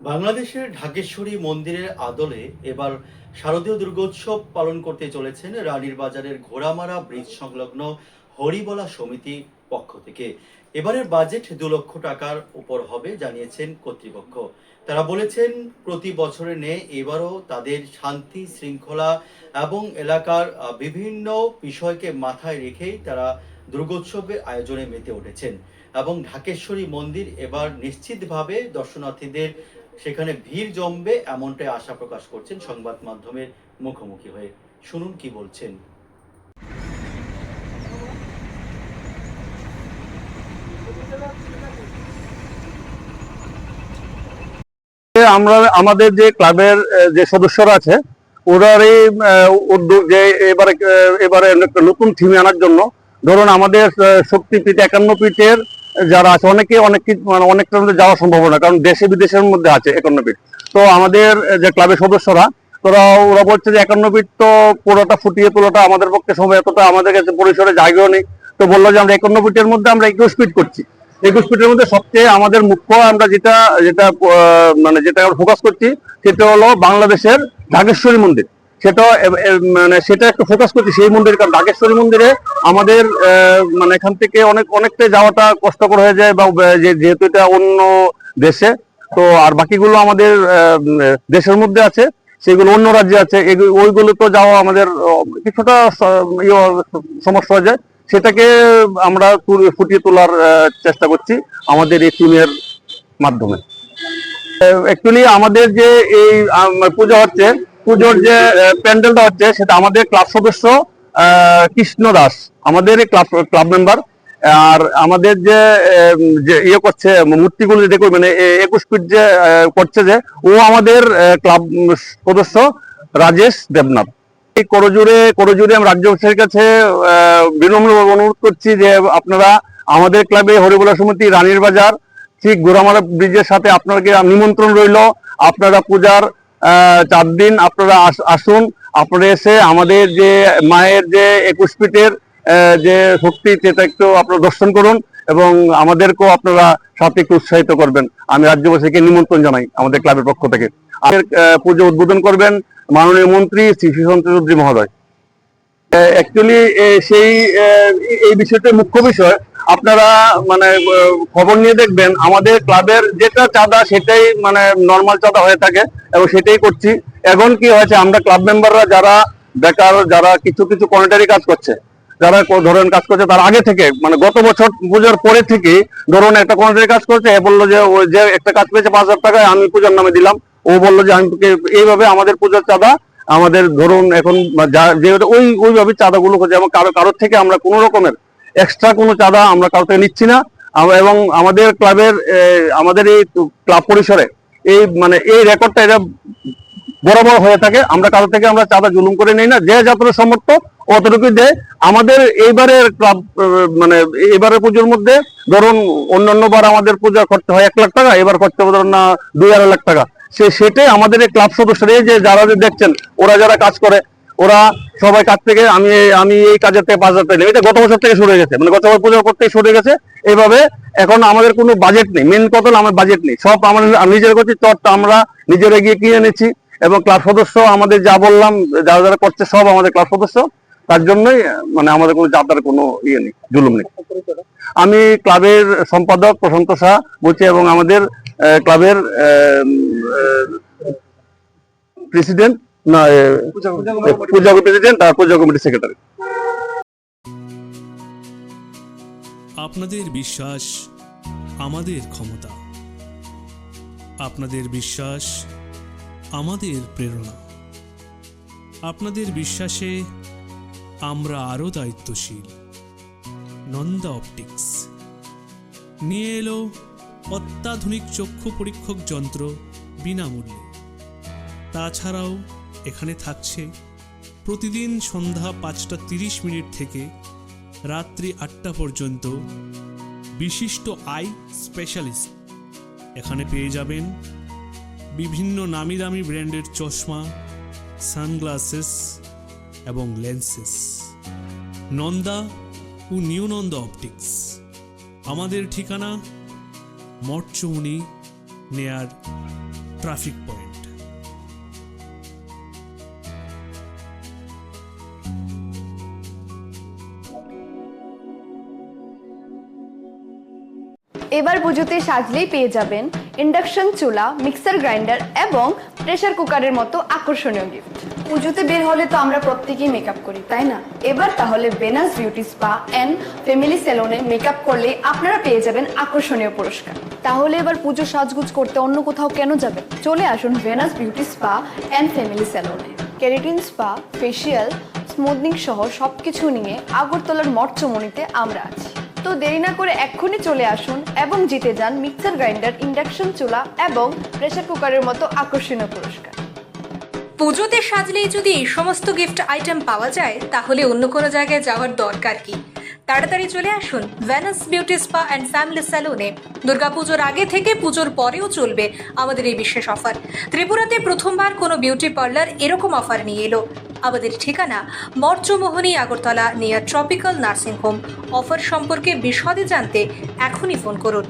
বাংলাদেশের ঢাকেশ্বরী মন্দিরের আদলে এবার শারদীয় দুর্গোৎসব পালন করতে চলেছেন রানীর বাজারের ঘোড়ামারা ব্রিজ সংলগ্ন হরিবলা সমিতি পক্ষ থেকে। এবারের বাজেট দু লক্ষ টাকার উপর হবে জানিয়েছেন কর্তৃপক্ষ। তারা বলেছেন, প্রতি বছরের ন্যায় এবারও তাদের শান্তি, শৃঙ্খলা এবং এলাকার বিভিন্ন বিষয়কে মাথায় রেখেই তারা দুর্গোৎসবের আয়োজনে মেতে উঠেছেন। এবং ঢাকেশ্বরী মন্দির এবার নিশ্চিতভাবে দর্শনার্থীদের সেখানে ভিড় জমবে এমনটাই আশা প্রকাশ করছেন সংবাদ মাধ্যমের মুখোমুখি হয়ে। শুনুন কি বলছেন। আমরা আমাদের যে ক্লাবের যে সদস্যরা আছে ওরারই আহ, উদ্যোগ যে এবারে এবারে নতুন থিম আনার জন্য ধরুন আমাদের শক্তিপীঠ একান্ন পীঠের যারা আছে, অনেকে, অনেক মানে অনেকটা মধ্যে যাওয়া সম্ভব না কারণ দেশে বিদেশের মধ্যে আছে একান্ন পীঠ তো আমাদের যে ক্লাবের সদস্যরা, তোরা, ওরা বলছে যে একান্ন পীঠ তো পুরোটা ফুটিয়ে তোলাটা আমাদের পক্ষে সময় এতটা আমাদের কাছে পরিসরে জায়গাও নেই। তো বলল যে আমরা একান্ন ফিটের মধ্যে আমরা একুশ ফিট করছি। একুশ ফিটের মধ্যে সবচেয়ে আমাদের মুখ্য আমরা যেটা যেটা মানে যেটা ফোকাস করছি, সেটা হলো বাংলাদেশের ঢাকেশ্বরী মন্দির। সেটা মানে সেটা একটু ফোকাস করছি সেই মন্দির, কারণ ঢাকেশ্বরী মন্দিরে আমাদের মানে এখান থেকে অনেক, অনেকটাই যাওয়াটা কষ্টকর হয়ে যায় বা যেহেতু এটা অন্য দেশে, তো আর বাকিগুলো আমাদের দেশের মধ্যে আছে, সেগুলো অন্য রাজ্যে আছে ওইগুলো তো যাওয়া আমাদের কিছুটা ইয়ে সমস্যা হয়ে যায়। সেটাকে আমরা ফুটিয়ে তোলার চেষ্টা করছি আমাদের এই টিমের মাধ্যমে। অ্যাকচুয়ালি আমাদের যে এই পূজা হচ্ছে পুজোর যে প্যান্ডেলটা হচ্ছে সেটা আমাদের ক্লাব সদস্য কৃষ্ণ দাস, আমাদের ক্লাব ক্লাব মেম্বার। আর আমাদের যে যে ইয়ে করছে, মূর্তিগুলো যে দেখো মানে একুশ ফিট যে করছে যে, ও আমাদের ক্লাব সদস্য, রাজেশ দেবনাথ। এই করজুড়ে করজুড়ে আমি রাজ্য অফিসের কাছে বিনম্র অনুরোধ করছি যে, আপনারা আমাদের ক্লাবে হরিবোলা সমিতি, রানীর বাজার, ঠিক গোরামারা ব্রিজের সাথে আপনাকে নিমন্ত্রণ রইল। আপনারা পূজার চার দিন আপনারা আস- আসুন, আপনারা এসে আমাদের যে মায়ের যে একুশ ফিটের যে শক্তি সেটা একটু আপনারা দর্শন করুন এবং আমাদেরকেও আপনারা সাথে একটু উৎসাহিত করবেন। আমি রাজ্যবাসীকে নিমন্ত্রণ জানাই আমাদের ক্লাবের পক্ষ থেকে। আমাদের পুজো উদ্বোধন করবেন মাননীয় মন্ত্রী শ্রী সুশান্ত চৌধুরী মহোদয়। অ্যাকচুয়ালি সেই এই বিষয়টা মুখ্য বিষয়। আপনারা মানে খবর নিয়ে দেখবেন, আমাদের ক্লাবের যেটা চাঁদা সেটাই মানে নর্মাল চাঁদা হয়ে থাকে এবং সেটাই করছি। এখন কি হয়েছে, আমরা ক্লাব মেম্বাররা যারা বেকার, যারা কিছু কিছু কনিটারি কাজ করছে, যারা ধরেন কাজ করছে, তার আগে থেকে মানে গত বছর পুজোর পরে থেকে ধরুন একটা কনিটারি কাজ করছে, এ বলল যে, ও যে একটা কাজ পেয়েছে পাঁচ হাজার টাকায়, আমি পূজার নামে দিলাম। ও বলল যে, আমি এইভাবে আমাদের পূজার চাঁদা, আমাদের ধরুন এখন যা- যে ওই, ওইভাবে চাঁদাগুলো হচ্ছে, এবং কারও, কারোর থেকে আমরা কোনো রকমের এক্সট্রা কোনো চাঁদা আমরা কারও থেকে নিচ্ছি না। এবং আমাদের ক্লাবের আমাদের এই ক্লাব পরিসরে এই মানে এই রেকর্ডটা এটা বরাবর হয়ে থাকে। আমরা কারও থেকে আমরা চাঁদা জুলুম করে নেই না। যে যতটুকু সমর্থ অতটুকু দেয়। আমাদের এইবারের ক্লাব মানে এবারের পুজোর মধ্যে ধরুন অন্যান্য বার আমাদের পূজা করতে হয় এক লাখ টাকা, এবার করতে হবে ধরুন না দুই আড়াই লাখ টাকা। সে সেটাই আমাদের এই ক্লাব সদস্যরা যে যারা যে দেখছেন, ওরা যারা কাজ করে ওরা সবাই কাজ থেকে আমি আমি এই কাজের থেকে পাঁচ হাজার এটা গত বছর থেকে শুরু হয়ে গেছে। মানে গত বছর পুজো করতে শুরু হয়ে গেছে। এইভাবে এখন আমাদের কোনো বাজেট নেই। মেন কথা আমার বাজেট নেই। সব আমরা আমি নিজের করছি চটটা আমরা নিজেরা গিয়ে কিনে নিচ্ছি এবং ক্লাব সদস্য আমাদের যা বললাম, যারা যারা করছে সব আমাদের ক্লাব সদস্য। তার জন্যই মানে আমাদের কোনো চাপদার কোনো ইয়ে নেই, জুলুম নেই। আমি ক্লাবের সম্পাদক প্রশান্ত শাহ বলছি এবং আমাদের ক্লাবের প্রেসিডেন্ট না পূজা প্রেসিডেন্ট আর পূজা কমিটি সেক্রেটারি আপনাদের বিশ্বাস আমাদের ক্ষমতা। আপনাদের বিশ্বাস আমাদের প্রেরণা। আপনাদের বিশ্বাসে আমরা আরও দায়িত্বশীল। নন্দা অপটিক্স। নিয়ে এলো অত্যাধুনিক চক্ষু পরীক্ষক যন্ত্র বিনামূল্যে। তাছাড়াও এখানে থাকছে। প্রতিদিন সন্ধ্যা পাঁচটা তিরিশ মিনিট থেকে রাত্রি আটটা পর্যন্ত বিশিষ্ট আই স্পেশালিস্ট। এখানে পেয়ে যাবেন বিভিন্ন নামি দামি ব্র্যান্ডের চশমা, সানগ্লাসেস এবং লেন্সেস। নন্দা ও নিউ নন্দা অপটিক্স। আমাদের ঠিকানা মঠচৌনি, নেয়ার ট্রাফিক পয়েন্ট। এবার পুজোতে সাজলেই পেয়ে যাবেন ইন্ডাকশন চুলা মিক্সার গ্রাইন্ডার এবং প্রেসার কুকারের মতো আকর্ষণীয় গিফট পুজোতে বের হলে তো আমরা প্রত্যেকেই মেকআপ করি, তাই না? এবার তাহলে Venus beauty spa and family সেলুনে মেকআপ করলে আপনারা পেয়ে যাবেন আকর্ষণীয় পুরস্কার। তাহলে এবার পুজো সাজগুজ করতে অন্য কোথাও কেন যাবেন? চলে আসুন Venus beauty spa and family সেলুনে কেরাটিন স্পা ফেসিয়াল স্মুথনিং সহ সব কিছু নিয়ে আগরতলার মঠচমনিতে আমরা আছি। তো দেরি না করে এক্ষুনি চলে আসুন এবং জিতে যান মিক্সার গ্রাইন্ডার, ইন্ডাকশন চুলা এবং প্রেসার কুকারের মতো আকর্ষণীয় পুরস্কার। পুজোতে সাজলেই যদি এই সমস্ত গিফট আইটেম পাওয়া যায়, তাহলে অন্য কোনো জায়গায় যাওয়ার দরকার কি? তাড়াতাড়ি চলে আসুন Venus beauty spa and family স্যালুনে দুর্গাপুজোর আগে থেকে পুজোর পরেও চলবে আমাদের এই বিশেষ অফার। ত্রিপুরাতে প্রথমবার কোনো বিউটি পার্লার এরকম অফার নিয়ে এলো। আমাদের ঠিকানা মর্যমোহনী Agartala near tropical nursing home offer সম্পর্কে বিশদে জানতে এখনই ফোন করুন।